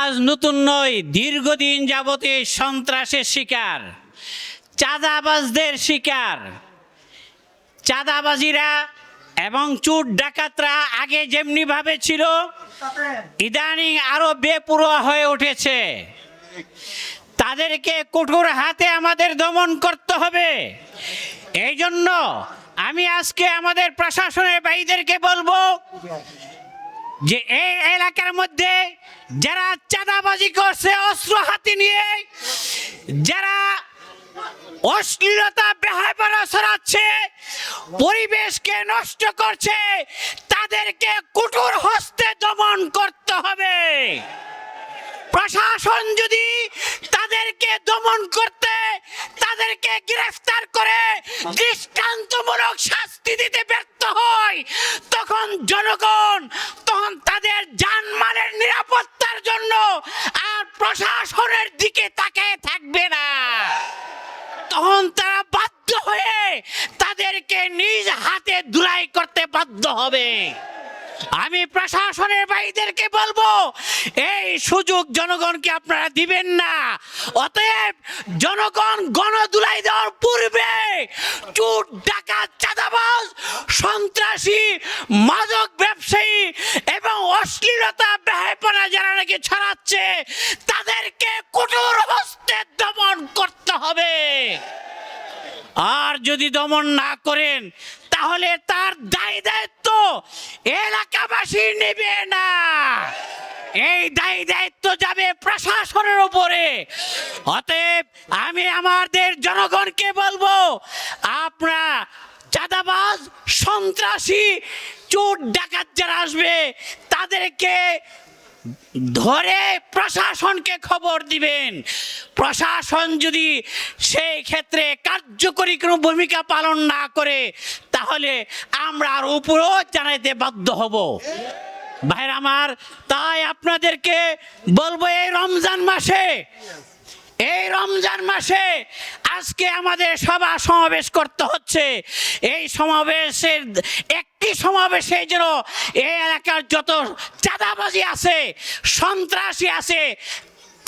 আজ নতুন নয়, দীর্ঘদিন যাবতে সন্ত্রাসের শিকার, চাঁদাবাজদের শিকার। চাঁদাবাজিরা এবং চুট ডাকাতরা আগে যেমনি ভাবে ছিল, ইদানিং আরও বেপুরোয়া হয়ে উঠেছে। তাদেরকে কঠোর হাতে আমাদের দমন করতে হবে। এই জন্য আমি আজকে আমাদের প্রশাসনের ভাইদেরকে বলব যে এই এলাকার মধ্যে যারা চাঁদাবাজি করছে, অস্ত্র হাতে নিয়ে, যারা অশ্লীলতা বেহাইপারা ছড়াচ্ছে, পরিবেশকে নষ্ট করছে, তাদেরকে কঠোর হস্তে দমন করতে হবে। প্রশাসন যদি তাদেরকে দমন করতে, তাদেরকে গ্রেফতার করে, দৃষ্টান্তমূলক শাস্তি দিতে ব্যর্থ হয়, তখন জনগণ, তখন তাদের জানমালের নিরাপত্তার জন্য আর প্রশাসনের দিকে তাকিয়ে থাকবে না। তখন তারা বাধ্য হয়ে তাদেরকে নিজ হাতে দুলাই করতে বাধ্য হবে। আমি প্রশাসনের ভাইদেরকে বলব, এই সুযোগ জনগণকে আপনারা দিবেন না। অতএব জনগণ গণদুলাই দেওয়ার পূর্বে চুট ডাকাত, চাঁদাবাজ, সন্ত্রাসী, মাদক ব্যবসায়ী এবং অশ্লীলতা ব্যয়পনা নাকি ছড়াচ্ছে, তাদেরকে কঠোর হস্তে দমন করতে হবে। আর যদি দমন না করেন, তাহলে তার দায় দায়িত্ব এলাকাবাসী নেবে না। এই দায়ী দায়িত্ব যাবে প্রশাসনের উপরে। অতএব আমি আমাদের জনগণকে বলব, আপনারা চাঁদাবাজ, সন্ত্রাসী, চোর, ডাকাত যারা আসবে, তাদেরকে ধরে প্রশাসনকে খবর দিবেন। প্রশাসন যদি সেই ক্ষেত্রে কার্যকরী কোনো ভূমিকা পালন না করে, তাহলে আমরা আর উপরও জানাইতে বাধ্য হব। ভাইরা আমার, তাই আপনাদেরকে বলব এই রমজান মাসে এই রমজান মাসে আজকে আমাদের সভা সমাবেশ করতে হচ্ছে। এই সমাবেশের একটি সমাবেশে যেন এই এলাকার যত চাঁদাবাজি আছে, সন্ত্রাসী আছে,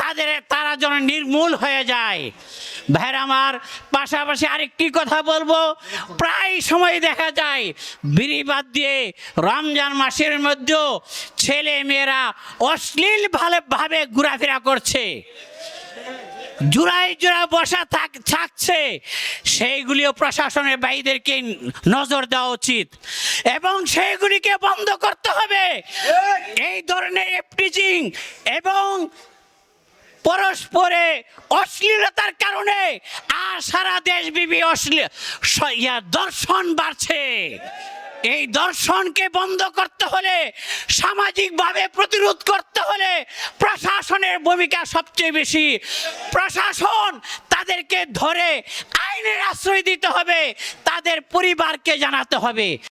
তাদের তারা যেন নির্মূল হয়ে যায়। ভাইর আমার, পাশাপাশি আরেকটি কথা বলব। প্রায় সময় দেখা যায়, বিড়ি বাদ দিয়ে রমজান মাসের মধ্যেও ছেলে মেয়েরা অশ্লীল ভাবে ঘোরাফেরা করছে। জোড়ায় জোড়া বসা থাক থাকছে। সেইগুলিও প্রশাসনের বাইদেরকে নজর দেওয়া উচিত। এবং সেইগুলিকে বন্ধ করতে হবে। এই ধরনের এফটিজিং এবং পরস্পরে অশ্লীলতার কারণে আর সারা দেশ বিবি অশ্লীল দর্শন বাড়ছে। এই দর্শনকে বন্ধ করতে হলে সামাজিকভাবে প্রতিরোধ করতে হলে প্রশাসনের ভূমিকা সবচেয়ে বেশি। প্রশাসন তাদেরকে ধরে, আইনের আশ্রয় দিতে হবে, তাদের পরিবারকে জানাতে হবে।